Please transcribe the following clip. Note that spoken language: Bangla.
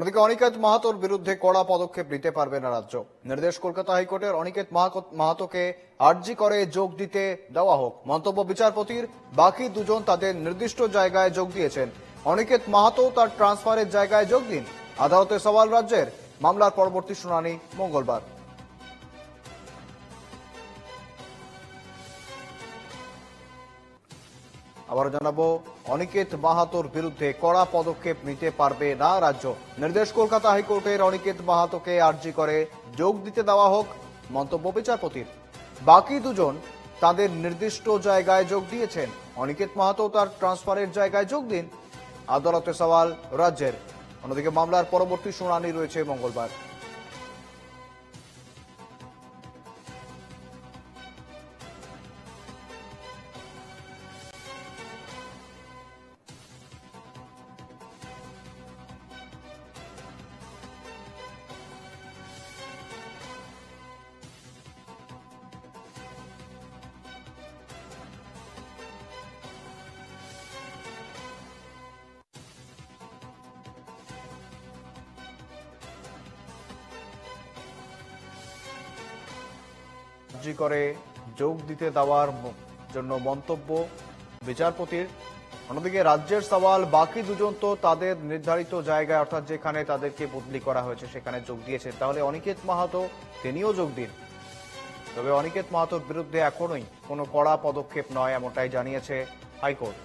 অন্যদিকে অনিকেত মাহাতোর বিরুদ্ধে কড়া পদক্ষেপ নিতে পারবে না রাজ্য। নির্দেশ কলকাতা হাইকোর্টের অনিকেত মাহাতোকে আর্জি করে যোগ দিতে দেওয়া হোক। মন্তব্য বিচারপতির, বাকি দুজন তাদের নির্দিষ্ট জায়গায় যোগ দিয়েছেন। অনিকেত মাহাতো তার ট্রান্সফারের জায়গায় যোগ দিন। আদালতে সওয়াল রাজ্যের। মামলার পরবর্তী শুনানি মঙ্গলবার। আবারও জানাব, অনিকেত মাহাতোর বিরুদ্ধে কড়া পদক্ষেপ নিতে পারবে না রাজ্য। নির্দেশ কলকাতা হাইকোর্টের অনিকেত মাহাতোকে আর্জি করে যোগ দিতে দেওয়া হোক, মন্তব্য বিচারপতির। বাকি দুজন তাদের নির্দিষ্ট জায়গায় যোগ দিয়েছেন। অনিকেত মাহাতো তার ট্রান্সফারের জায়গায় যোগ দিন। আদালতে সওয়াল রাজ্যের। অন্যদিকে মামলার পরবর্তী শুনানি রয়েছে মঙ্গলবার। করে যোগ দিতে দেওয়ার জন্য মন্তব্য বিচারপতির। অন্যদিকে রাজ্যের সওয়াল, বাকি দুজন তো তাদের নির্ধারিত জায়গায়, অর্থাৎ যেখানে তাদেরকে বদলি করা হয়েছে, সেখানে যোগ দিয়েছেন। তাহলে অনিকেত মাহাতো, তিনিও যোগ দিন। তবে অনিকেত মাহাতোর বিরুদ্ধে এখনই কোনো কড়া পদক্ষেপ নয়, এমনটাই জানিয়েছে হাইকোর্ট।